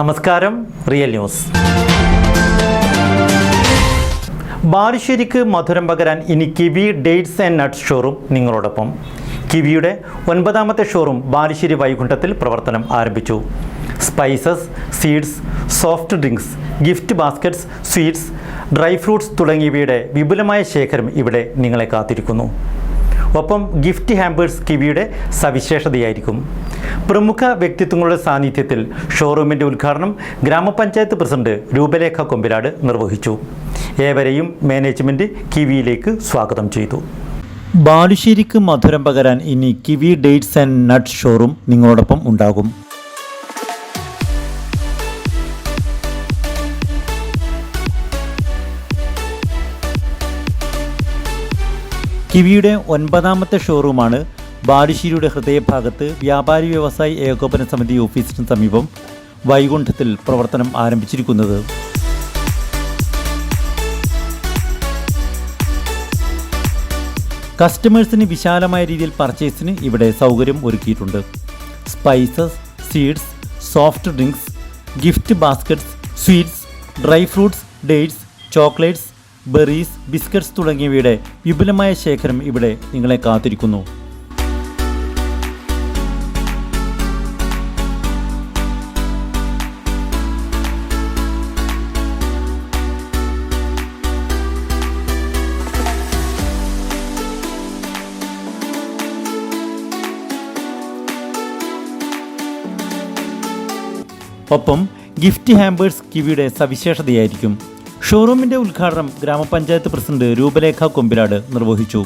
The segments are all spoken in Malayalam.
നമസ്കാരം റിയൽ ന്യൂസ്. ബാലുശ്ശേരിക്ക് മധുരം പകരാൻ ഇനി Kiwi dates and nuts showroom നിങ്ങളോടൊപ്പം. കിവിയുടെ ഒൻപതാമത്തെ ഷോറൂം ബാലുശ്ശേരി വൈകുണ്ഠത്തിൽ പ്രവർത്തനം ആരംഭിച്ചു. Spices seeds soft drinks gift baskets sweets dry fruits തുടങ്ങിയവയുടെ വിപുലമായ ശേഖരം ഇവിടെ നിങ്ങളെ കാത്തിരിക്കുന്നു. ഒപ്പം ഗിഫ്റ്റ് ഹാമ്പേഴ്സ് കിവിയുടെ സവിശേഷതയായിരിക്കും. പ്രമുഖ വ്യക്തിത്വങ്ങളുടെ സാന്നിധ്യത്തിൽ ഷോറൂമിന്റെ ഉദ്ഘാടനം ഗ്രാമപഞ്ചായത്ത് പ്രസിഡന്റ് രൂപലേഖ കൊമ്പിലാട് നിർവഹിച്ചു. ഏവരെയും മാനേജ്മെന്റ് കിവിയിലേക്ക് സ്വാഗതം ചെയ്തു. ബാലുശ്ശേരിക്ക് മധുരം പകരാൻ ഇനി kiwi dates and nut showroom നിങ്ങളോടൊപ്പം ഉണ്ടാകും. കിവിയുടെ ഒൻപതാമത്തെ ഷോറൂമാണ് ബാലുശ്ശേരിയുടെ ഹൃദയഭാഗത്ത് വ്യാപാരി വ്യവസായി ഏകോപന സമിതി ഓഫീസിന് സമീപം വൈകുണ്ഠത്തിൽ പ്രവർത്തനം ആരംഭിച്ചിരിക്കുന്നത്. കസ്റ്റമേഴ്സിന് വിശാലമായ രീതിയിൽ പർച്ചേസിന് ഇവിടെ സൗകര്യം ഒരുക്കിയിട്ടുണ്ട്. Spices seeds soft drinks gift baskets sweets dry fruits dates chocolates berries biscuits തുടങ്ങിയവയുടെ വിപുലമായ ശേഖരം ഇവിടെ നിങ്ങളെ കാത്തിരിക്കുന്നു. ഒപ്പം ഗിഫ്റ്റ് ഹാമ്പേഴ്സ് കിവിയുടെ സവിശേഷതയായിരിക്കും. ഷോറൂമിന്റെ ഉദ്ഘാടനം ഗ്രാമപഞ്ചായത്ത് പ്രസിഡന്റ് രൂപലേഖ കൊമ്പിലാട് നിർവഹിച്ചു.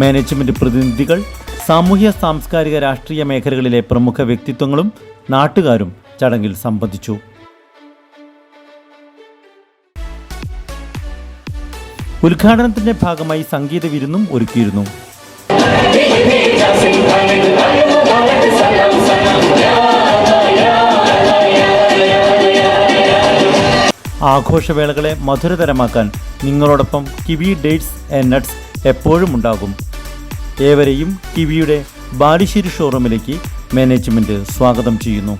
മാനേജ്മെന്റ് പ്രതിനിധികൾ സാമൂഹ്യ സാംസ്കാരിക രാഷ്ട്രീയ മേഖലകളിലെ പ്രമുഖ വ്യക്തിത്വങ്ങളും നാട്ടുകാരും ചടങ്ങിൽ സംബന്ധിച്ചു. ഉദ്ഘാടനത്തിന്റെ ഭാഗമായി സംഗീത വിരുന്നും ഒരുക്കിയിരുന്നു. ആഘോഷവേളകളെ മധുരതരമാക്കാൻ നിങ്ങളോടൊപ്പം കിവി ഡേറ്റ്സ് ആൻഡ് നട്ട്സ് എപ്പോഴും ഉണ്ടാകും ഏവരെയും കിവിയുടെ ബാലുശ്ശേരി ഷോറൂമിലേക്ക് മാനേജ്മെന്റ് സ്വാഗതം ചെയ്യുന്നു.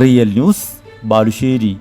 Real news Balussery.